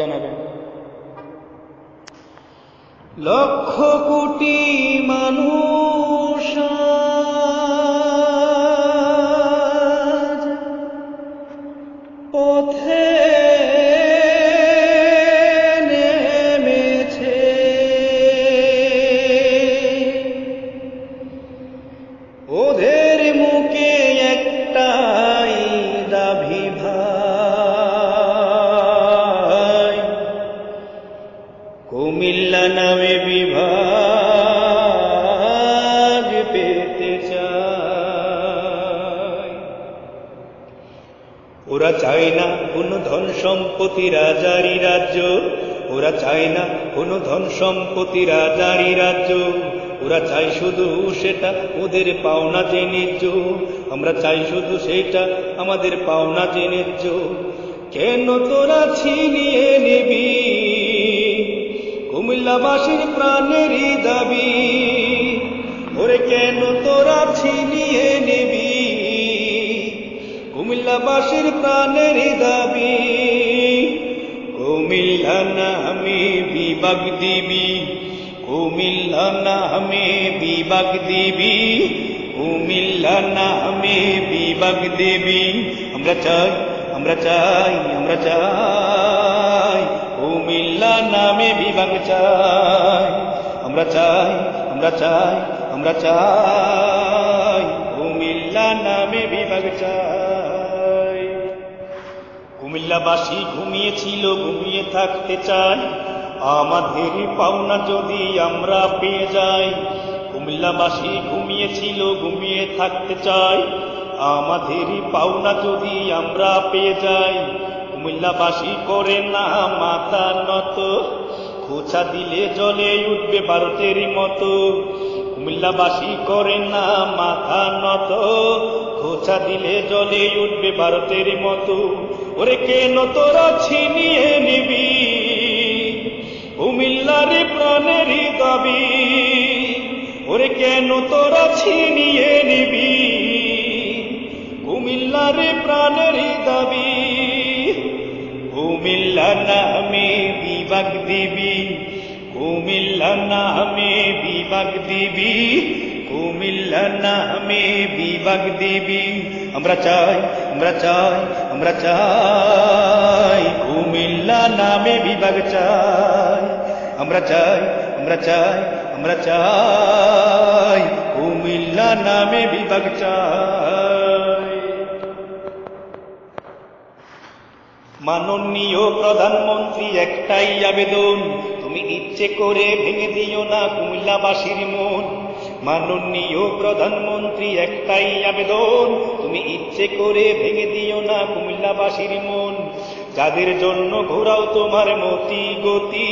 জানাবেন। লক্ষ কোটি মানুষ পথে কুমিল্লা নামে বিভাগ পেতে চায় ওরা চায় না কোন ধন সম্পত্তি রাজারি রাজ্য, ওরা চায় না কোন ধন সম্পত্তি রাজারি রাজ্য। ওরা চাই শুধু সেটা ওদের পাওনা ন্যায্য, আমরা চাই শুধু সেটা আমাদের পাওনা ন্যায্য। কেন তোরা ছিনিয়ে নিবি? কুমিল্লাবাসীর প্রাণেরই দাবি। ওরে কেন তোরা ছিনিয়ে নিবি? কুমিল্লাবাসীর প্রাণের দাবি। কুমিল্লা নামে বিভাগ দিবি। কুমিল্লা নামে বিভাগ দিবি। কুমিল্লা নামে বিভাগ দিবি। আমরা চাই আমরা চাই আমরা চাই। কুমিল্লা নামে বিভাগ চাই। আমরা চাই আমরা চাই আমরা চাই। কুমিল্লা নামে বিভাগ চাই। কুমিল্লাবাসী ঘুমিয়েছিল ঘুমিয়ে থাকতে চাই। আমাদের পাওনা যদি আমরা পেয়ে যাই। কুমিল্লাবাসী ঘুমিয়েছিল ঘুমিয়ে থাকতে চাই। আমাদের পাওনা যদি আমরা পেয়ে যাই। কুমিল্লাবাসী করে না, মাথা নত। খোঁচা দিলে জলে উঠবে ভারতের মতো। কুমিল্লাবাসী করে না, মাথা নত। খোঁচা দিলে জলে উঠবে ভারতের মতো। ওরে কেন তোরা ছিনিয়ে নিবি? কুমিল্লার প্রাণের দাবি। ওরে কেন তোরা ছিনিয়ে নিবি? কুমিল্লার প্রাণের দাবি। কুমিল্লা নামে বিভাগ দিবি কুমিল্লা নামে বিভাগ দিবি কুমিল্লা নামে বিভাগ দিবি আমরা চাই আমরা চাই আমরা চাই কুমিল্লা নামে বিভাগ চাই আমরা চাই আমরা চাই আমরা চাই কুমিল্লা নামে বিভাগ চাই মাননীয় প্রধানমন্ত্রী, একটাই আবেদন, তুমি ইচ্ছে করে ভেঙে দিও না কুমিল্লাবাসীর মন। মাননীয় প্রধানমন্ত্রী, একটাই আবেদন, তুমি ইচ্ছে করে ভেঙে দিও না কুমিল্লাবাসীর মন। যাদের জন্য ঘোরাও তোমার মতি গতি